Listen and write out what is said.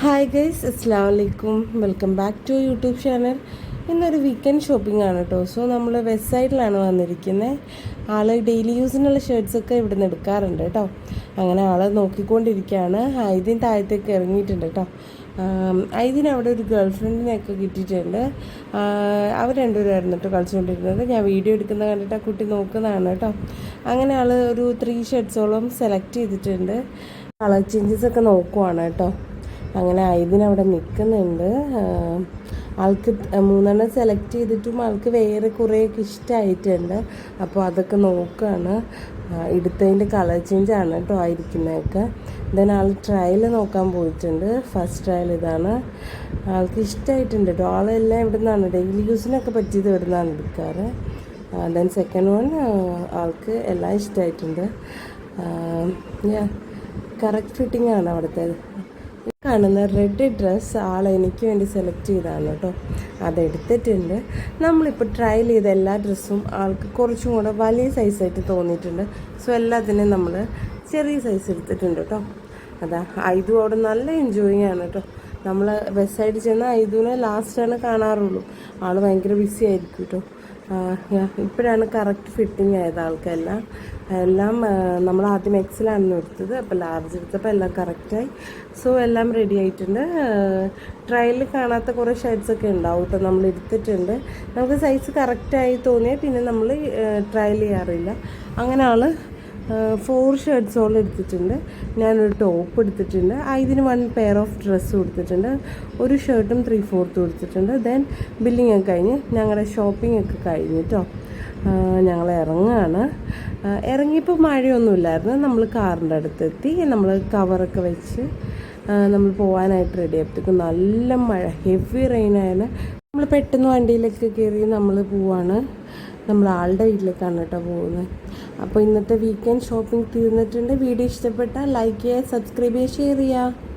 Hi guys അസ്സാം വലൈക്കും welcome back to YouTube channel ഇന്നൊരു വീക്കെൻഡ് ഷോപ്പിംഗ് ആണ് കേട്ടോ സോ നമ്മൾ വെബ്സൈറ്റിലാണ് വന്നിരിക്കുന്നത് ആൾ ഡെയിലി യൂസിനുള്ള ഷർട്ട്സൊക്കെ ഇവിടെ നിന്ന് എടുക്കാറുണ്ട് കേട്ടോ അങ്ങനെ ആൾ നോക്കിക്കൊണ്ടിരിക്കുകയാണ് ഐദിൻ താഴത്തേക്ക് ഇറങ്ങിയിട്ടുണ്ട് കേട്ടോ ഐദിന് അവിടെ ഒരു ഗേൾ ഫ്രണ്ടിനെയൊക്കെ കിട്ടിയിട്ടുണ്ട് അവർ രണ്ടുപേരായിരുന്നു കേട്ടോ കളിച്ചുകൊണ്ടിരുന്നത്. ഞാൻ വീഡിയോ എടുക്കുന്ന കണ്ടിട്ട് ആ കുട്ടി നോക്കുന്നതാണ് കേട്ടോ അങ്ങനെ ആൾ ഒരു ത്രീ ഷർട്ട്സോളം സെലക്ട് ചെയ്തിട്ടുണ്ട്. കളർ ചേഞ്ചസ് ഒക്കെ നോക്കുവാണ് കേട്ടോ അങ്ങനെ ഐദിനവിടെ നിൽക്കുന്നുണ്ട് ആൾക്ക് മൂന്നെണ്ണം സെലക്ട് ചെയ്തിട്ടും ആൾക്ക് വേറെ കുറേയൊക്കെ ഇഷ്ടമായിട്ടുണ്ട് അപ്പോൾ അതൊക്കെ നോക്കുകയാണ് എടുത്തതിന്റെ കളർ ചേഞ്ച് ആണ് കേട്ടോ ആയിരിക്കുന്നതൊക്കെ. ദെൻ ആൾ ട്രയൽ നോക്കാൻ പോയിട്ടുണ്ട്. ഫസ്റ്റ് ട്രയൽ ഇതാണ്. ആൾക്ക് ഇഷ്ടമായിട്ടുണ്ട് കേട്ടോ. ആളെല്ലാം ഇവിടെ നിന്നാണ് ഡെയിലി യൂസിനൊക്കെ പറ്റിയത് ഇവിടെ നിന്നാണ് എടുക്കാറ് ദെൻ സെക്കൻഡ് വൺ ആൾക്ക് എല്ലാം ഇഷ്ടമായിട്ടുണ്ട് കറക്റ്റ് ഫിറ്റിംഗ് ആണ് അവിടുത്തേത്. കാണുന്ന റെഡ് ഡ്രസ്സ് ആൾ എനിക്ക് വേണ്ടി സെലക്ട് ചെയ്തതാണ് കേട്ടോ അതെടുത്തിട്ടുണ്ട്. നമ്മളിപ്പോൾ ട്രയൽ ചെയ്ത എല്ലാ ഡ്രസ്സും ആൾക്ക് കുറച്ചും കൂടെ വലിയ സൈസായിട്ട് തോന്നിയിട്ടുണ്ട്. സോ എല്ലാത്തിനും നമ്മൾ ചെറിയ സൈസ് എടുത്തിട്ടുണ്ട് കേട്ടോ അതാ ഐതു അവിടെ നല്ല എൻജോയിങ് ആണ് കേട്ടോ നമ്മൾ ബസ്സായിട്ട് ചെന്ന് ഐതുവിനെ ലാസ്റ്റാണ് കാണാറുള്ളൂ. ആൾ ഭയങ്കര ബിസി ആയിരിക്കും കേട്ടോ ഇപ്പോഴാണ് കറക്റ്റ് ഫിറ്റിംഗ് ആയത് ആൾക്കെല്ലാം. എല്ലാം നമ്മൾ ആദ്യം എക്സിലാണെന്ന് എടുത്തത് അപ്പോൾ ലാർജ് എടുത്തപ്പോൾ എല്ലാം കറക്റ്റായി സോ എല്ലാം റെഡി ആയിട്ടുണ്ട്. ട്രയലിൽ കാണാത്ത കുറേ ഒക്കെ ഉണ്ടാവും. കേട്ടോ നമ്മൾ എടുത്തിട്ടുണ്ട്. നമുക്ക് സൈസ് കറക്റ്റായി തോന്നിയാൽ പിന്നെ നമ്മൾ ട്രയൽ ചെയ്യാറില്ല. അങ്ങനെ ഫോർ ഷർട്ട്സോളം എടുത്തിട്ടുണ്ട്. ഞാനൊരു ടോപ്പ് എടുത്തിട്ടുണ്ട്. ഇതിന് വൺ പെയർ ഓഫ് ഡ്രസ്സ് കൊടുത്തിട്ടുണ്ട്. ഒരു ഷർട്ടും ത്രീ ഫോർത്തും എടുത്തിട്ടുണ്ട് ദെൻ ബില്ലിംഗ് ഒക്കെ കഴിഞ്ഞ് ഞങ്ങളുടെ ഷോപ്പിംഗ് ഒക്കെ കഴിഞ്ഞു കേട്ടോ ഞങ്ങൾ ഇറങ്ങുകയാണ് ഇറങ്ങിയപ്പോൾ മഴയൊന്നുമില്ലായിരുന്നു. നമ്മൾ കാറിന്റെ അടുത്തെത്തി. നമ്മൾ കവറൊക്കെ വെച്ച് നമ്മൾ പോകാനായിട്ട് റെഡി ആയപ്പോഴത്തേക്കും നല്ല മഴ ഹെവി റെയിൻ നമ്മൾ പെട്ടെന്ന് വണ്ടിയിലൊക്കെ കയറി നമ്മൾ പോവാണ്. നമ്മൾ ആളുടെ വീട്ടിലേക്കാണ് കേട്ടോ പോകുന്നത്. അപ്പോൾ ഇന്നത്തെ വീക്കെൻഡ് ഷോപ്പിംഗ് തീർന്നിട്ടുണ്ട്. വീഡിയോ ഇഷ്ടപ്പെട്ടാൽ ലൈക്ക് ചെയ്യുക സബ്സ്ക്രൈബ് ചെയ്യുക ഷെയർ ചെയ്യുക.